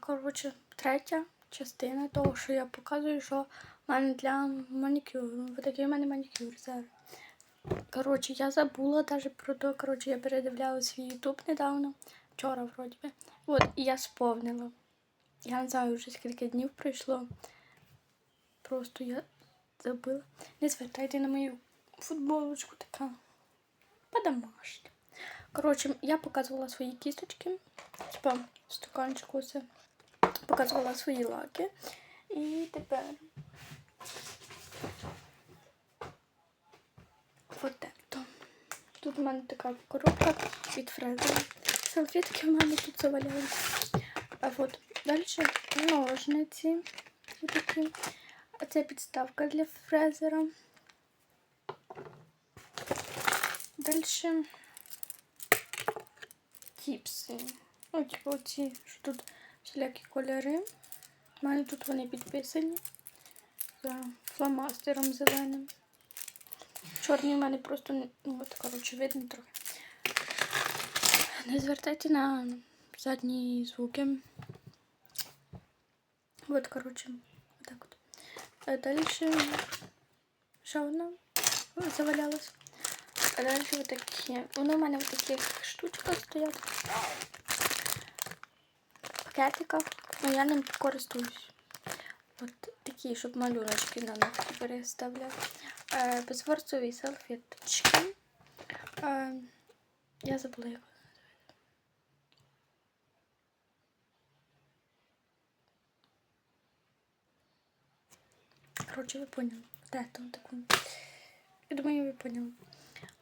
коротше, третя частина того, що я показую, що в мене для манікюру. Ось такий в мене манікюр зараз. Коротше, я забула навіть про те, коротше, я передивляла свій ютуб недавно, вчора вроді би. От, і я сповнила. Я не знаю вже скільки днів пройшло. Просто я забила. Не звертайте на мою футболочку така по-домашньому. Коротше, я показувала свої кісточки. Типа в стаканчику все. Показувала свої лаки. І тепер. Вот это. Тут в мене така коробка від фрези. Салфетки в мене тут заваляються. А от далі ножниці. Такі. А це підставка для фрезера. Далі тіпси. Ну, типу оці, що тут всілякі кольори. У мене тут вони підписані за фломастером зеленим. Чорні в мене просто. Ну, от, коротше, видно трохи. Не звертайте на задні звуки. От, коротше, отак от. А далі ще одна завалялась. А далі вот такі. Вони в мене в таких штучках стоять. Пакетиках. Ну я ним користуюсь. От такі, щоб малюночки на ногті переставляти. Е, безворцові салфеточки. Е, я забула називається. Короче, ви поняли. Да, там таку. Я думаю, ви поняли.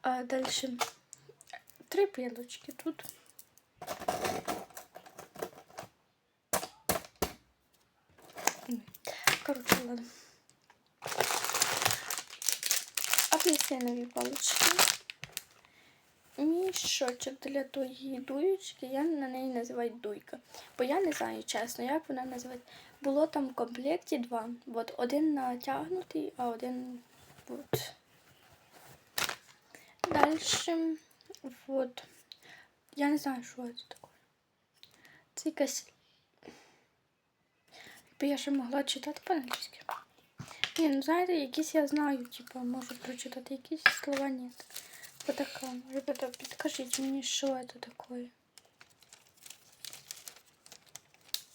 А дальше три пилочки тут. Ладно. Апельсинові палички. Мішочок для тої дуючки, я на неї називаю дуйка. Бо я не знаю, чесно, як вона називається. Було там в комплекті два. От один натягнутий, а один от. Дальше, вот. Я не знаю, що це таке. Це якась. Якби я ще могла читати по-англійськи. Ні, ну знаєте, якісь я знаю, типу, можу прочитати, якісь слова ні. Вот така. Ребята, підкажіть мені, що це таке.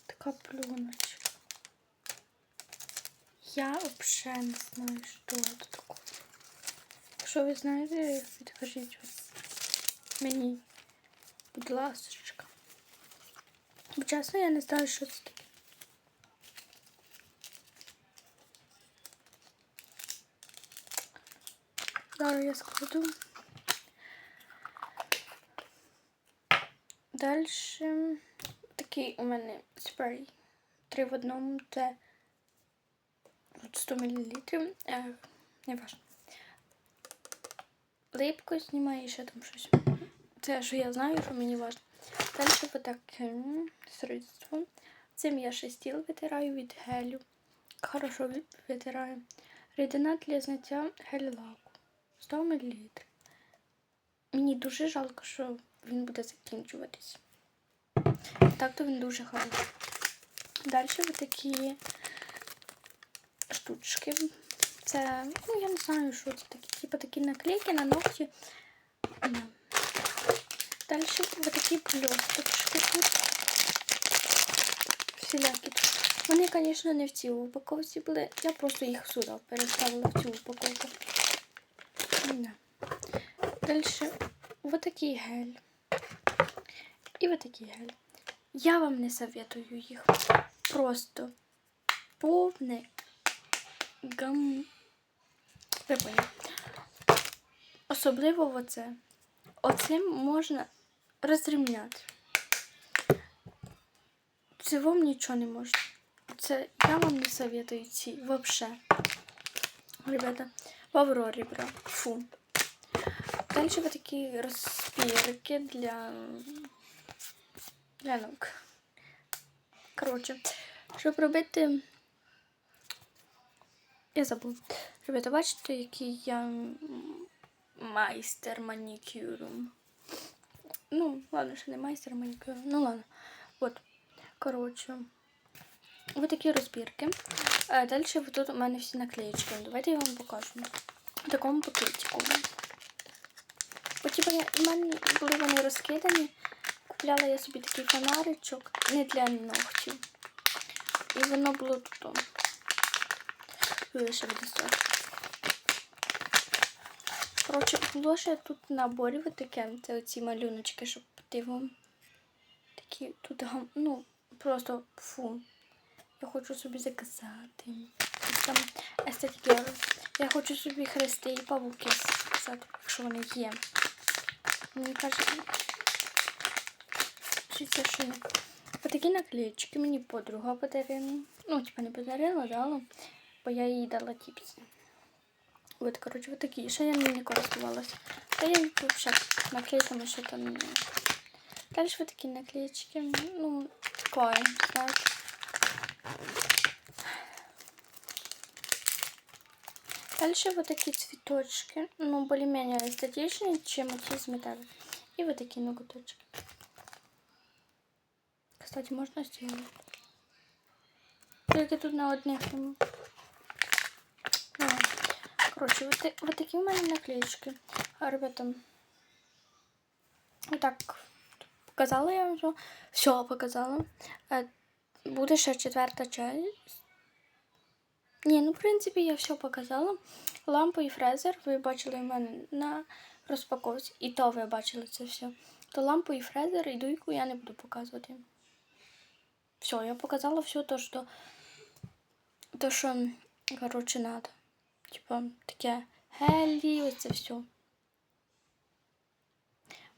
Така плюночка. Я взагалі не знаю, що це таке. Якщо ви знаєте, підкажіть мені, будь ласочка. Бо чесно, я не знаю, що це таке. Зараз я складу. Далі такий у мене спрей. Три в одному. Це 100 мл. Е, не важно. Липко знімає ще там щось. Це що я знаю, що мені важливо. Далі отаке средство. Цим я ще стіл витираю від гелю. Хорошо витираю. Рідина для зняття гель-лаку. 100 мл. Мені дуже жалко, що він буде закінчуватись. Так то він дуже хороший. Далі такі штучки. Це, ну я не знаю, що це такі. Типу такі наклейки на ногті. Далі ось такі блісточки тут. Всілякі тут. Вони, звісно, не в цій упаковці були. Я просто їх сюди переставила в цю упаковку. Да. Далі ось такий гель. І ось такий гель. Я вам не советую їх. Просто повне гам. Ви поняли. Особливо оце. Оцим можна розрівняти. Це вам нічого не можна. Це я вам не советую ці вообще. Ребята, в Аврорі брав. Фу. Далі ось такі розпірки для для ног. Коротше, щоб робити. Я забула. Ребята, бачите, який я майстер манікюру. Ну, ладно, ще не майстер манікюру. Ну ладно. От. Коротше, ось такі розбірки. Е, Далі тут у мене всі наклеїчки. Давайте я вам покажу. В такому пакетику. От, типа, в мене були вони розкидані. Купляла я собі такий фонаричок не для ногтів. І воно було тут. Буде стояти. Коротше, було ще тут в наборі от таке. Це оці малюночки, щоб ти такі тут ну, просто фу. Я хочу собі заказати. Там естетики. Я хочу собі хрести і павуки сказати, якщо вони є. Мені кажуть, що це що є. Отакі наклеечки мені подруга подарила. Ну, типа не подарила, дала, бо я їй дала тіпси. От, коротше, от такі. Ще я не користувалася. Та я взагалі наклейками ще там не. Далі такі наклеечки. Ну, такое, знаєте. Дальше вот такие цветочки, ну, более-менее эстетичные, чем эти из металла. И вот такие ноготочки. Кстати, можно сделать. Только тут на одних. Ну. Короче, вот, вот такие меня наклеечки. А, ребята, вот так показала я вам все. Все показала. Буде ще четверта часть. Ні, ну, в принципі, я все показала. Лампу і фрезер ви бачили в мене на розпаковці. І то ви бачили це все. То лампу і фрезер і дуйку я не буду показувати. Все, я показала все то, що, то, що коротше, надо. Типа, таке гелі, ось це все.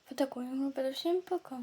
Вот такое. Ну, всем пока.